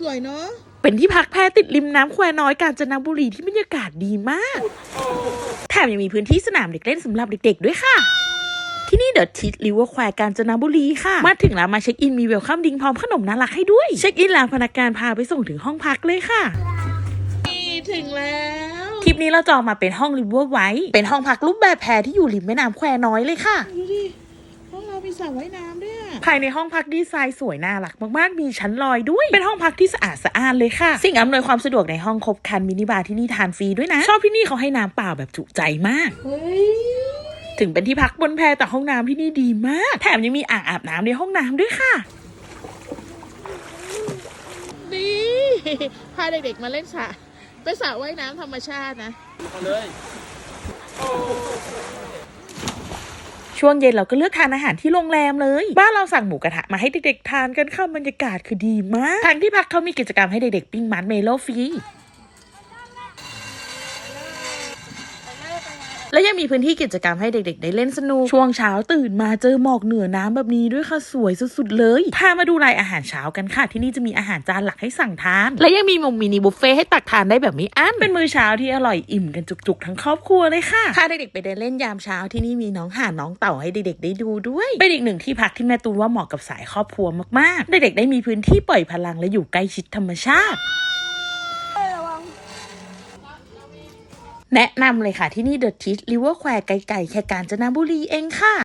สวยเนาะ เป็นที่พักแพติดริมน้ำแควน้อยกาญจนบุรีที่บรรยากาศดีมาก แถมยังมีพื้นที่สนามเด็กเล่นสำหรับเด็กๆด้วยค่ะที่นี่เดอะทิสริเวอร์แควร์กาญจนบุรีค่ะ มาถึงแล้วมาเช็คอินมีเวลคัมดิงพร้อมขนมน่ารักให้ด้วย เช็คอินแล้วพนักงานพาไปส่งถึงห้องพักเลยค่ะ นี่ถึงแล้ว คลิปนี้เราจองมาเป็นห้องริเวอร์ไว้ เป็นห้องพักรูปแบบแพรที่อยู่ริมแม่น้ำแควน้อยเลยค่ะดูดิห้องเรามี สระว่ายน้ำด้วยอะภายในห้องพักดีไซน์สวยน่ารักมากๆ มีชั้นลอยด้วย เป็นห้องพักที่สะอาดสะอ้านเลยค่ะ สิ่งอำนวยความสะดวกในห้องครบครันมินิบาร์ที่นี่ทานฟรีด้วยนะ ชอบที่นี่เขาให้น้ำเปล่าแบบจุใจมาก เฮ้ยถึงเป็นที่พักบนแพแต่ห้องน้ำที่นี่ดีมาก แถมยังมีอ่างอาบน้ำในห้องน้ำด้วยค่ะ ดีพาเด็กๆมาเล่นสระไปสระว่ายน้ำธรรมชาตินะ ช่วงเย็นเราก็เลือกทานอาหารที่โรงแรมเลย บ้านเราสั่งหมูกระทะมาให้เด็กๆทานกันค่ะบรรยากาศคือดีมากทางที่พักเขามีกิจกรรมให้เด็กๆปิ้งมันเมโลฟรี และยังมีพื้นที่กิจกรรมให้เด็กๆ ได้เล่นสนุก ช่วงเช้าตื่นมาเจอหมอกเหนือน้ำแบบนี้ด้วยค่ะสวยสุดๆเลย พามาดูรายอาหารเช้ากันค่ะ ที่นี่จะมีอาหารจานหลักให้สั่งทาน และยังมีมุมมินิบุฟเฟ่ให้ตักทานได้แบบไม่อั้น เป็นมื้อเช้าที่อร่อยอิ่มกันจุกๆ ทั้งครอบครัวเลยค่ะพาเด็กๆไปเดินเล่นยามเช้าที่นี่มีน้องห่านน้องเต่าให้เด็กๆได้ดูด้วยเป็นอีกหนึ่งที่พักที่แม่ตูนว่าเหมาะกับสายครอบครัวมากๆ เด็กๆได้มีพื้นที่ปล่อยพลังและอยู่ใกล้ชิดธรรมชาติ แนะนำเลยค่ะที่นี่เดอะทิสริเวอร์แควร์ไกลๆแค่กาญจนบุรีเองค่ะ